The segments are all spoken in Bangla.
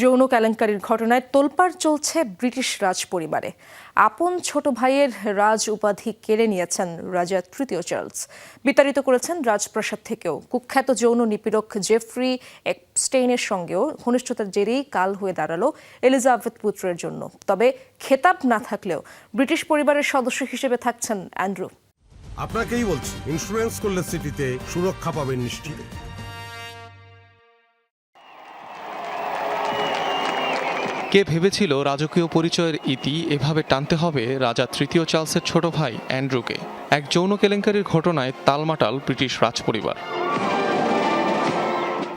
যৌন কেলেঙ্কারির ঘটনায় তোলপাড় চলছে ব্রিটিশ রাজ পরিবারে আপন ছোট ভাইয়ের রাজ উপাধি কেড়ে নিয়েছেন রাজা তৃতীয় চার্লস। বিতাড়িত করেছেন রাজপ্রাসাদ থেকেও। কুখ্যাত যৌন নিপীড়ক জেফ্রি একস্টেইনের সঙ্গেও ঘনিষ্ঠতার জেরেই কাল হয়ে দাঁড়াল এলিজাবেথ পুত্রের জন্য। তবে খেতাব না থাকলেও ব্রিটিশ পরিবারের সদস্য হিসেবে থাকছেন অ্যান্ড্রু। আপনাকেই বলছি ইন্স্যুরেন্স করলে সিটিতে সুরক্ষা পাবেন নিশ্চিত। কে ভেবেছিল রাজকীয় পরিচয়ের ইতি এভাবে টানতে হবে রাজা তৃতীয় চার্লসের ছোট ভাই অ্যান্ড্রুকে? এক যৌন কেলেঙ্কারির ঘটনায় তালমাটাল ব্রিটিশ রাজপরিবার।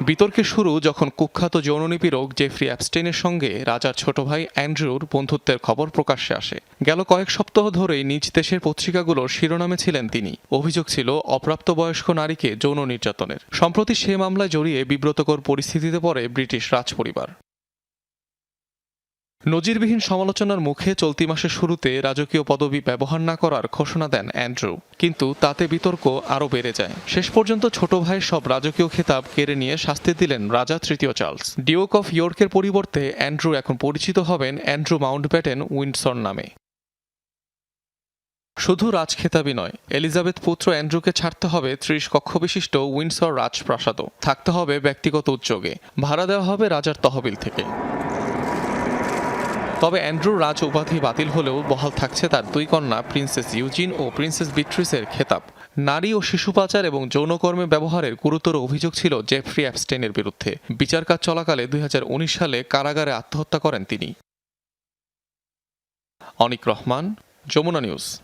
বিতর্কের শুরু যখন কুখ্যাত যৌন নিপীড়ক জেফ্রি অ্যাপস্টেনের সঙ্গে রাজার ছোট ভাই অ্যান্ড্রুর বন্ধুত্বের খবর প্রকাশ্যে আসে। গেল কয়েক সপ্তাহ ধরেই নিজ দেশের পত্রিকাগুলোর শিরোনামে ছিলেন তিনি। অভিযোগ ছিল অপ্রাপ্তবয়স্ক নারীকে যৌন নির্যাতনের। সম্প্রতি সে মামলায় জড়িয়ে বিব্রতকর পরিস্থিতিতে পড়ে ব্রিটিশ রাজপরিবার। নজিরবিহীন সমালোচনার মুখে চলতি মাসের শুরুতে রাজকীয় পদবি ব্যবহার না করার ঘোষণা দেন অ্যান্ড্রু। কিন্তু তাতে বিতর্ক আরও বেড়ে যায়। শেষ পর্যন্ত ছোট ভাইয়ের সব রাজকীয় খেতাব কেড়ে নিয়ে শাস্তি দিলেন রাজা তৃতীয় চার্লস। ডিওক অফ ইয়র্কের পরিবর্তে অ্যান্ড্রু এখন পরিচিত হবেন অ্যান্ড্রু মাউন্টব্যাটেন উইন্ডসর নামে। শুধু রাজখেতাবই নয়, এলিজাবেথ পুত্র অ্যান্ড্রুকে ছাড়তে হবে ত্রিশ কক্ষবিশিষ্ট উইন্ডসর রাজপ্রাসাদও। থাকতে হবে ব্যক্তিগত উদ্যোগে। ভাড়া দেওয়া হবে রাজার তহবিল থেকে। তবে অ্যান্ড্রু রাজ উপাধি বাতিল হলেও বহাল থাকছে তার দুই কন্যা, প্রিন্সেস ইউজিন ও প্রিন্সেস বিট্রিসের খেতাব। নারী ও শিশু পাচার এবং যৌনকর্মে ব্যবহারের গুরুতর অভিযোগ ছিল জেফ্রি অ্যাপস্টেনের বিরুদ্ধে। বিচার কাজ চলাকালে দুই হাজার উনিশ সালে কারাগারে আত্মহত্যা করেন তিনি। অনিক রহমান, যমুনা নিউজ।